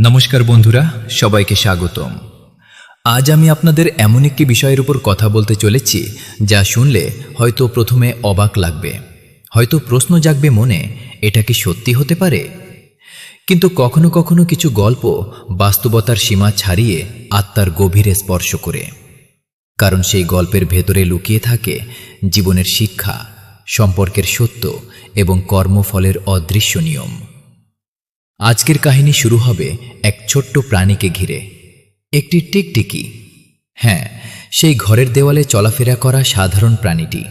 নমস্কার বন্ধুরা, সবাইকে স্বাগতম। আজ আমি আপনাদের এমন একটি বিষয়ের উপর কথা বলতে চলেছি, যা শুনলে হয়তো প্রথমে অবাক লাগবে। হয়তো প্রশ্ন জাগবে মনে, এটা কি সত্যি হতে পারে? কিন্তু কখনো কখনো কিছু গল্প বাস্তবতার সীমা ছাড়িয়ে আত্মার গভীরে স্পর্শ করে। কারণ সেই গল্পের ভেতরে লুকিয়ে থাকে জীবনের শিক্ষা, সম্পর্কের সত্য এবং কর্মফলের অদৃশ্য নিয়ম। আজকের কাহিনী শুরু হবে এক ছোট্ট প্রাণীকে ঘিরে। একটি টিকটিকি। হ্যাঁ সেই ঘরের দেওয়ালে চলাফেরা করা সাধারণ প্রাণীটি।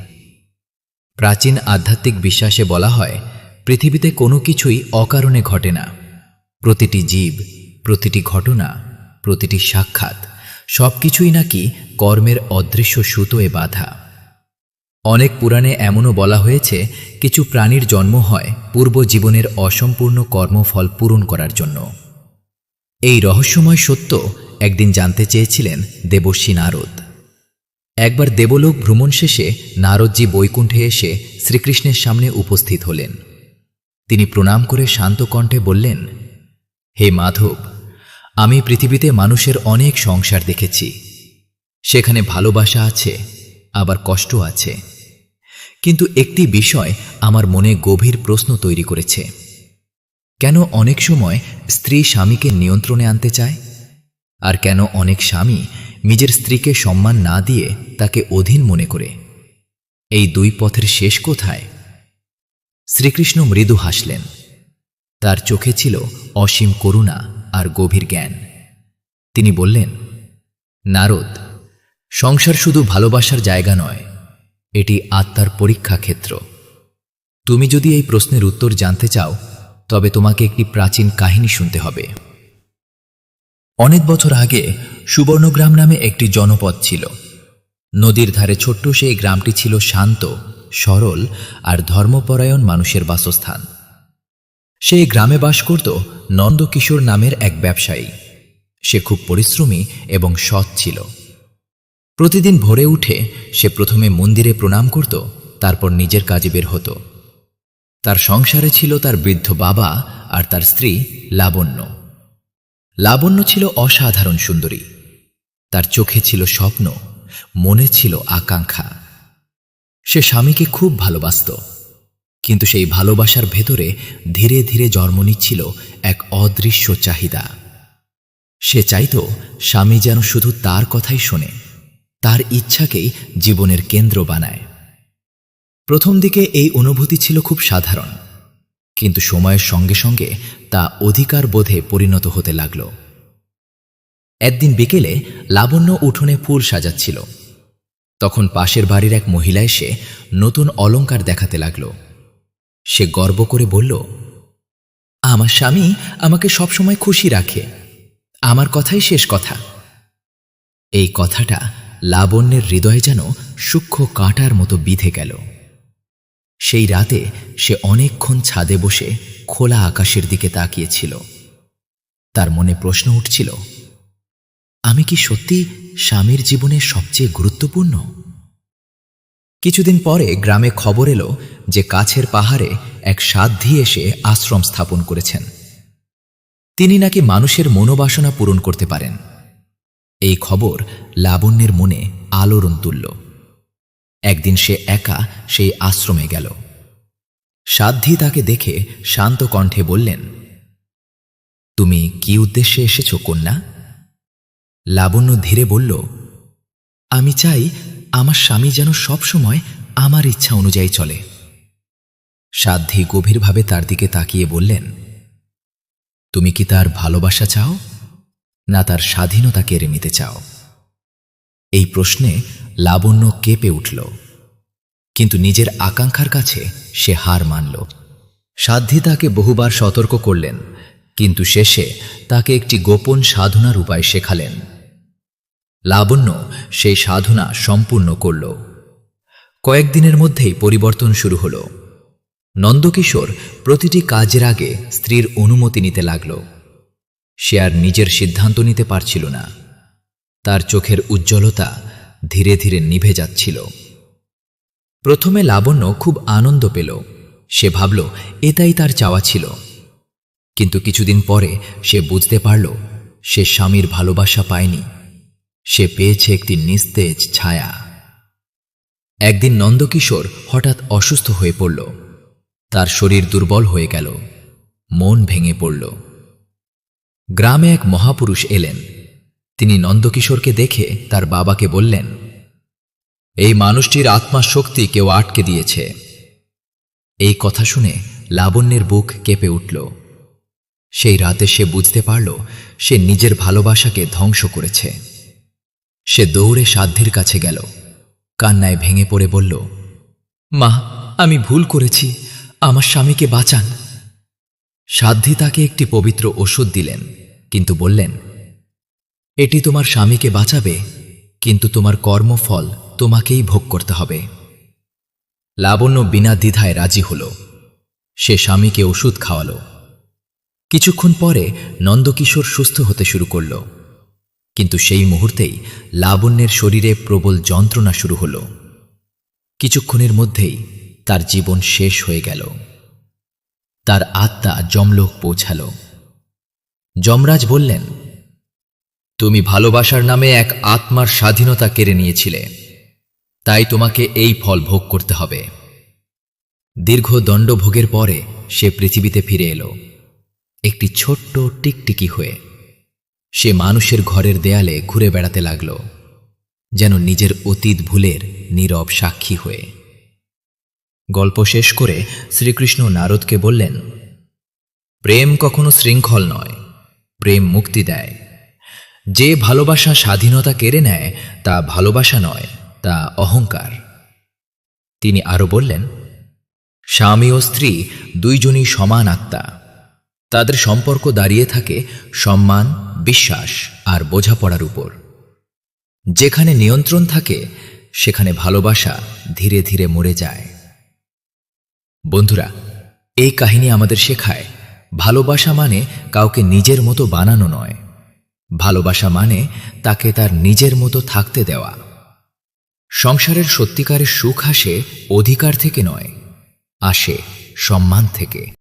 প্রাচীন আধ্যাত্মিক বিশ্বাসে বলা হয়, পৃথিবীতে কোনো কিছুই অকারণে ঘটে না। প্রতিটি জীব, প্রতিটি ঘটনা, প্রতিটি সাক্ষাৎ সব কিছুই নাকি কর্মের অদৃশ্য সুতোয় বাধা। অনেক পুরাণে এমনও বলা হয়েছে, কিছু প্রাণীর জন্ম হয় পূর্ব জীবনের অসম্পূর্ণ কর্মফল পূরণ করার জন্য। এই রহস্যময় সত্য একদিন জানতে চেয়েছিলেন দেবর্ষী নারদ। একবার দেবলোক ভ্রমণ শেষে নারদজি বৈকুণ্ঠে এসে শ্রীকৃষ্ণের সামনে উপস্থিত হলেন। তিনি প্রণাম করে শান্ত কণ্ঠে বললেন, হে মাধব, আমি পৃথিবীতে মানুষের অনেক সংসার দেখেছি। সেখানে ভালোবাসা আছে, আবার কষ্ট আছে। কিন্তু একটি বিষয় আমার মনে গভীর প্রশ্ন তৈরি করেছে। কেন অনেক সময় স্ত্রী স্বামীকে নিয়ন্ত্রণে আনতে চায়? আর কেন অনেক স্বামী নিজের স্ত্রীকে সম্মান না দিয়ে তাকে অধীন মনে করে? এই দুই পথের শেষ কোথায়? শ্রীকৃষ্ণ মৃদু হাসলেন। তার চোখে ছিল অসীম করুণা আর গভীর জ্ঞান। তিনি বললেন, নারদ, সংসার শুধু ভালোবাসার জায়গা নয় এটি আত্মার পরীক্ষা ক্ষেত্র। তুমি যদি এই প্রশ্নের উত্তর জানতে চাও, তবে তোমাকে একটি প্রাচীন কাহিনী শুনতে হবে। অনেক বছর আগে সুবর্ণগ্রাম নামে একটি জনপদ ছিল। নদীর ধারে ছোট্ট সেই গ্রামটি ছিল শান্ত, সরল আর ধর্মপরায়ণ মানুষের বাসস্থান। সেই গ্রামে বাস করত নন্দকিশোর নামের এক ব্যবসায়ী। সে খুব পরিশ্রমী এবং সৎ ছিল। প্রতিদিন ভোরে উঠে সে প্রথমে মন্দিরে প্রণাম করত, তারপর নিজের কাজে বের হতো। তার সংসারে ছিল তার বৃদ্ধ বাবা আর তার স্ত্রী লাবণ্য। লাবণ্য ছিল অসাধারণ সুন্দরী। তার চোখে ছিল স্বপ্ন, মনে ছিল আকাঙ্ক্ষা। সে স্বামীকে খুব ভালোবাসত, কিন্তু সেই ভালোবাসার ভেতরে ধীরে ধীরে জন্ম নিচ্ছিল এক অদৃশ্য চাহিদা। সে চাইত স্বামী যেন শুধু তার কথাই শোনে। তার ইচ্ছাকেই জীবনের কেন্দ্র বানায়। প্রথম দিকে এই অনুভূতি ছিল খুব সাধারণ, কিন্তু সময়ের সঙ্গে সঙ্গে তা অধিকার বোধে পরিণত হতে লাগল। একদিন বিকেলে লাবণ্য উঠোনে ফুল সাজাচ্ছিল। তখন পাশের বাড়ির এক মহিলা এসে নতুন অলংকার দেখাতে লাগল। সে গর্ব করে বলল, আমার স্বামী আমাকে সবসময় খুশি রাখে। আমার কথাই শেষ কথা। এই কথাটা লাবণ্যের হৃদয়ে যেন সূক্ষ্ম কাঁটার মতো বিধে গেল। সেই রাতে সে অনেকক্ষণ ছাদে বসে খোলা আকাশের দিকে তাকিয়েছিল। তার মনে প্রশ্ন উঠছিল, আমি কি সত্যি স্বামীর জীবনে সবচেয়ে গুরুত্বপূর্ণ? কিছুদিন পরে গ্রামে খবর এলো যে কাছের পাহাড়ে এক সাধ্যি এসে আশ্রম স্থাপন করেছেন। তিনি নাকি মানুষের মনোবাসনা পূরণ করতে পারেন। এই খবর লাবণ্যের মনে আলোড়ন তুলল। একদিন সে একা সেই আশ্রমে গেল। সাধ্যি তাকে দেখে শান্ত কণ্ঠে বললেন, তুমি কি উদ্দেশ্যে এসেছ, কন্যা? লাবণ্য ধীরে বলল, আমি চাই আমার স্বামী যেন সবসময় আমার ইচ্ছা অনুযায়ী চলে। সাধ্যি গভীরভাবে তার দিকে তাকিয়ে বললেন, তুমি কি তার ভালোবাসা চাও? না তার স্বাধীনতা কেড়ে নিতে চাও? এই প্রশ্নে লাবণ্য কেঁপে উঠল। কিন্তু নিজের আকাঙ্ক্ষার কাছে সে হার মানল। সাধ্যি তাকে বহুবার সতর্ক করলেন, কিন্তু শেষে তাকে একটি গোপন সাধনার উপায় শেখালেন। লাবণ্য সেই সাধনা সম্পূর্ণ করল। কয়েকদিনের মধ্যেই পরিবর্তন শুরু হল। নন্দকিশোর প্রতিটি কাজের আগে স্ত্রীর অনুমতি নিতে লাগল। সে আর নিজের সিদ্ধান্ত নিতে পারছিল না। তার চোখের উজ্জ্বলতা ধীরে ধীরে নিভে যাচ্ছিল। প্রথমে লাবণ্য খুব আনন্দ পেল। সে ভাবল, এটাই তার চাওয়া ছিল। কিন্তু কিছুদিন পরে সে বুঝতে পারল, সে স্বামীর ভালোবাসা পায়নি। সে পেয়েছে একটি নিস্তেজ ছায়া। একদিন নন্দকিশোর হঠাৎ অসুস্থ হয়ে পড়ল। তার শরীর দুর্বল হয়ে গেল। মন ভেঙে পড়ল। গ্রামে এক মহাপুরুষ এলেন। তিনি নন্দকিশোরকে দেখে তার বাবাকে বললেন, এই মানুষটির আত্মার শক্তি কেউ আটকে দিয়েছে। এই কথা শুনে লাবণ্যের বুক কেঁপে উঠল। সেই রাতে সে বুঝতে পারল, সে নিজের ভালোবাসাকে ধ্বংস করেছে। সে দৌড়ে সাধ্যের কাছে গেল, কান্নায় ভেঙে পড়ে বলল, মা, আমি ভুল করেছি। আমার স্বামীকে বাঁচান। সাধ্যি তাকে একটি পবিত্র ওষুধ দিলেন, কিন্তু বললেন, এটি তোমার স্বামীকে বাঁচাবে, কিন্তু তোমার কর্মফল তোমাকেই ভোগ করতে হবে। লাবণ্য বিনা দ্বিধায় রাজি হল। সে স্বামীকে ওষুধ খাওয়ালো। কিছুক্ষণ পরে নন্দকিশোর সুস্থ হতে শুরু করল। কিন্তু সেই মুহূর্তেই লাবণ্যের শরীরে প্রবল যন্ত্রণা শুরু হল। কিছুক্ষণের মধ্যেই তার জীবন শেষ হয়ে গেল। তার আত্মা যমলোক পৌঁছাল। যমরাজ বললেন, তুমি ভালোবাসার নামে এক আত্মার স্বাধীনতা কেড়ে নিয়েছিলে। তাই তোমাকে এই ফল ভোগ করতে হবে। দীর্ঘ দণ্ডভোগের পরে সে পৃথিবীতে ফিরে এলো। একটি ছোট্ট টিকটিকি হয়ে সে মানুষের ঘরের দেয়ালে ঘুরে বেড়াতে লাগল, যেন নিজের অতীত ভুলের নীরব সাক্ষী হয়ে। গল্প শেষ করে শ্রীকৃষ্ণ নারদকে বললেন, প্রেম কখনো শৃঙ্খল নয়, প্রেম মুক্তি দেয়। যে ভালোবাসা স্বাধীনতা কেড়ে নেয়, তা ভালোবাসা নয়, তা অহংকার। তিনি আরও বললেন, স্বামী ও স্ত্রী দুইজনই সমান আত্মা। তাদের সম্পর্ক দাঁড়িয়ে থাকে সম্মান, বিশ্বাস আর বোঝাপড়ার উপর। যেখানে নিয়ন্ত্রণ থাকে, সেখানে ভালোবাসা ধীরে ধীরে মরে যায়। বন্ধুরা, এই কাহিনী আমাদের শেখায়, ভালোবাসা মানে কাউকে নিজের মতো বানানো নয়। ভালোবাসা মানে তাকে তার নিজের মতো থাকতে দেওয়া। সংসারের সত্যিকারের সুখ আসে অধিকার থেকে নয়, আসে সম্মান থেকে।